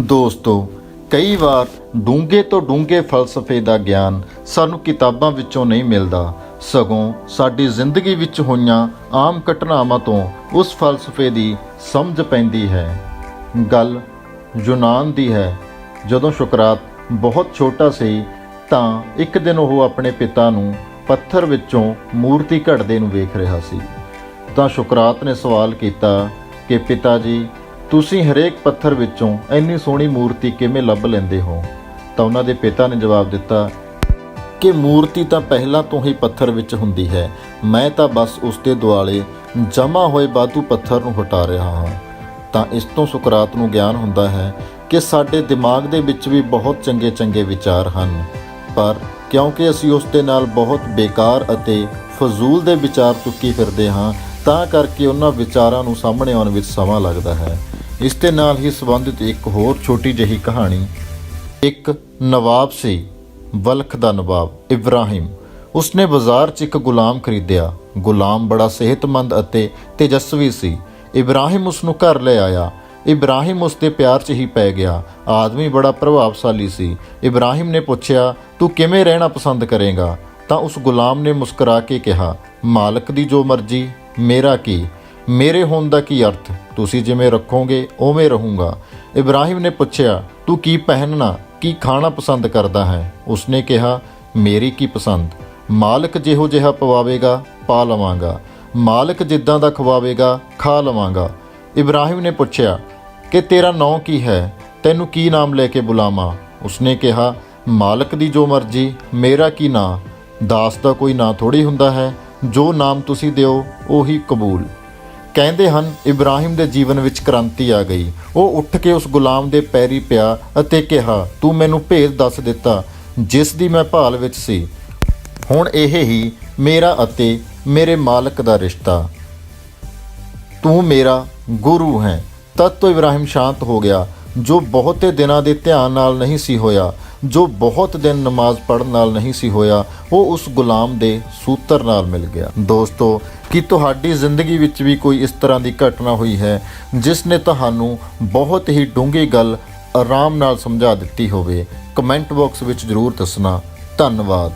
ਦੋਸਤੋ, ਕਈ ਵਾਰ ਡੂੰਘੇ ਤੋਂ ਡੂੰਘੇ ਫਲਸਫੇ ਦਾ ਗਿਆਨ ਸਾਨੂੰ ਕਿਤਾਬਾਂ ਵਿੱਚੋਂ ਨਹੀਂ ਮਿਲਦਾ। ਸਗੋਂ ਸਾਡੀ ਜ਼ਿੰਦਗੀ ਵਿੱਚ ਹੋਈਆਂ ਆਮ ਘਟਨਾਵਾਂ ਤੋਂ ਉਸ ਫਲਸਫੇ ਦੀ ਸਮਝ ਪੈਂਦੀ ਹੈ। ਗੱਲ ਯੂਨਾਨ ਦੀ ਹੈ। ਜਦੋਂ ਸ਼ੁਕਰਾਤ ਬਹੁਤ ਛੋਟਾ ਸੀ, ਤਾਂ ਇੱਕ ਦਿਨ ਉਹ ਆਪਣੇ ਪਿਤਾ ਨੂੰ ਪੱਥਰ ਵਿੱਚੋਂ ਮੂਰਤੀ ਘੜਦੇ ਨੂੰ ਵੇਖ ਰਿਹਾ ਸੀ। ਤਾਂ ਸ਼ੁਕਰਾਤ ਨੇ ਸਵਾਲ ਕੀਤਾ ਕਿ, ਪਿਤਾ ਜੀ ਤੁਸੀਂ ਹਰੇਕ ਪੱਥਰ ਵਿੱਚੋਂ ਇੰਨੀ ਸੋਹਣੀ ਮੂਰਤੀ ਕਿਵੇਂ ਲੱਭ ਲੈਂਦੇ ਹੋ? ਤਾਂ ਉਹਨਾਂ ਦੇ ਪਿਤਾ ਨੇ ਜਵਾਬ ਦਿੱਤਾ, ਕਿ ਮੂਰਤੀ ਤਾਂ ਪਹਿਲਾਂ ਤੋਂ ਹੀ ਪੱਥਰ ਵਿੱਚ ਹੁੰਦੀ ਹੈ। ਮੈਂ ਤਾਂ ਬਸ ਉਸ ਦੇ ਦੁਆਲੇ ਜਮਾ ਹੋਏ ਬਾਤੂ ਪੱਥਰ ਨੂੰ ਹਟਾ ਰਿਹਾ ਹਾਂ। ਤਾਂ ਇਸ ਤੋਂ ਸੁਕਰਾਤ ਨੂੰ ਗਿਆਨ ਹੁੰਦਾ ਹੈ ਕਿ ਸਾਡੇ ਦਿਮਾਗ ਦੇ ਵਿੱਚ ਵੀ ਬਹੁਤ ਚੰਗੇ ਚੰਗੇ ਵਿਚਾਰ ਹਨ। ਪਰ ਕਿਉਂਕਿ ਅਸੀਂ ਉਸ ਦੇ ਨਾਲ ਬਹੁਤ ਬੇਕਾਰ ਅਤੇ ਫਜ਼ੂਲ ਦੇ ਵਿਚਾਰ ਚੁੱਕੀ ਫਿਰਦੇ ਹਾਂ, ਤਾਂ ਕਰਕੇ ਉਹਨਾਂ ਵਿਚਾਰਾਂ ਨੂੰ ਸਾਹਮਣੇ ਆਉਣ ਵਿੱਚ ਸਮਾਂ ਲੱਗਦਾ ਹੈ। ਇਸ ਦੇ ਨਾਲ ਹੀ ਸੰਬੰਧਿਤ ਇੱਕ ਹੋਰ ਛੋਟੀ ਜਿਹੀ ਕਹਾਣੀ, ਇੱਕ ਨਵਾਬ ਸੀ, ਵਲਖ ਦਾ ਨਵਾਬ ਇਬਰਾਹਿਮ। ਉਸਨੇ ਬਾਜ਼ਾਰ 'ਚ ਇੱਕ ਗੁਲਾਮ ਖਰੀਦਿਆ। ਗੁਲਾਮ ਬੜਾ ਸਿਹਤਮੰਦ ਅਤੇ ਤੇਜਸਵੀ ਸੀ। ਇਬਰਾਹਿਮ ਉਸ ਨੂੰ ਘਰ ਲੈ ਆਇਆ। ਇਬਰਾਹਿਮ ਉਸ ਦੇ ਪਿਆਰ 'ਚ ਹੀ ਪੈ ਗਿਆ। ਆਦਮੀ ਬੜਾ ਪ੍ਰਭਾਵਸ਼ਾਲੀ ਸੀ। ਇਬਰਾਹਿਮ ਨੇ ਪੁੱਛਿਆ, ਤੂੰ ਕਿਵੇਂ ਰਹਿਣਾ ਪਸੰਦ ਕਰੇਗਾ? ਤਾਂ ਉਸ ਗੁਲਾਮ ਨੇ ਮੁਸਕਰਾ ਕੇ ਕਿਹਾ, ਮਾਲਕ ਦੀ ਜੋ ਮਰਜ਼ੀ, ਮੇਰਾ ਕੀ? ਮੇਰੇ ਹੋਣ ਦਾ ਕੀ ਅਰਥ? ਤੁਸੀਂ ਜਿਵੇਂ ਰੱਖੋਗੇ, ਉਵੇਂ ਰਹੂੰਗਾ। ਇਬਰਾਹਿਮ ਨੇ ਪੁੱਛਿਆ, ਤੂੰ ਕੀ ਪਹਿਨਣਾ? ਕੀ ਖਾਣਾ ਪਸੰਦ ਕਰਦਾ ਹੈ? ਉਸਨੇ ਕਿਹਾ, ਮੇਰੀ ਕੀ ਪਸੰਦ? ਮਾਲਕ ਜਿਹੋ ਜਿਹਾ ਪਵਾਵੇਗਾ, ਪਾ ਲਵਾਂਗਾ। ਮਾਲਕ ਜਿੱਦਾਂ ਦਾ ਖਵਾਵੇਗਾ, ਖਾ ਲਵਾਂਗਾ। ਇਬਰਾਹਿਮ ਨੇ ਪੁੱਛਿਆ, ਕਿ ਤੇਰਾ ਨਾਂ ਕੀ ਹੈ? ਤੈਨੂੰ ਕੀ ਨਾਮ ਲੈ ਕੇ ਬੁਲਾਵਾਂ? ਉਸਨੇ ਕਿਹਾ, ਮਾਲਕ ਦੀ ਜੋ ਮਰਜ਼ੀ, ਮੇਰਾ ਕੀ ਨਾਂ? ਦਾਸ ਦਾ ਕੋਈ ਨਾਂ ਥੋੜੀ ਹੁੰਦਾ ਹੈ। ਜੋ ਨਾਮ ਤੁਸੀਂ ਦਿਓ, ਉਹੀ ਕਬੂਲ। ਕਹਿੰਦੇ ਹਨ, ਇਬਰਾਹਿਮ ਦੇ ਜੀਵਨ ਵਿੱਚ ਕ੍ਰਾਂਤੀ ਆ ਗਈ। ਉਹ ਉੱਠ ਕੇ ਉਸ ਗੁਲਾਮ ਦੇ ਪੈਰੀ ਪਿਆ ਅਤੇ ਕਿਹਾ, ਤੂੰ ਮੈਨੂੰ ਭੇਦ ਦੱਸ ਦਿੱਤਾ, ਜਿਸ ਦੀ ਮੈਂ ਭਾਲ ਵਿੱਚ ਸੀ। ਹੁਣ ਇਹ ਹੀ ਮੇਰਾ ਅਤੇ ਮੇਰੇ ਮਾਲਕ ਦਾ ਰਿਸ਼ਤਾ। ਤੂੰ ਮੇਰਾ ਗੁਰੂ ਹੈ। ਤਦ ਤੋਂ ਇਬਰਾਹਿਮ ਸ਼ਾਂਤ ਹੋ ਗਿਆ, ਜੋ ਬਹੁਤੇ ਦਿਨਾਂ ਦੇ ਧਿਆਨ ਨਾਲ ਨਹੀਂ ਸੀ ਹੋਇਆ। ਜੋ ਬਹੁਤ ਦਿਨ ਨਮਾਜ਼ ਪੜ੍ਹਨ ਨਾਲ ਨਹੀਂ ਸੀ ਹੋਇਆ, ਉਹ ਉਸ ਗੁਲਾਮ ਦੇ ਸੂਤਰ ਨਾਲ ਮਿਲ ਗਿਆ। ਦੋਸਤੋ, ਕੀ ਤੁਹਾਡੀ ਜ਼ਿੰਦਗੀ ਵਿੱਚ ਵੀ ਕੋਈ ਇਸ ਤਰ੍ਹਾਂ ਦੀ ਘਟਨਾ ਹੋਈ ਹੈ, ਜਿਸ ਨੇ ਤੁਹਾਨੂੰ ਬਹੁਤ ਹੀ ਡੂੰਘੀ ਗੱਲ ਆਰਾਮ ਨਾਲ ਸਮਝਾ ਦਿੱਤੀ ਹੋਵੇ? ਕਮੈਂਟ ਬਾਕਸ ਵਿੱਚ ਜ਼ਰੂਰ ਦੱਸਣਾ। ਧੰਨਵਾਦ।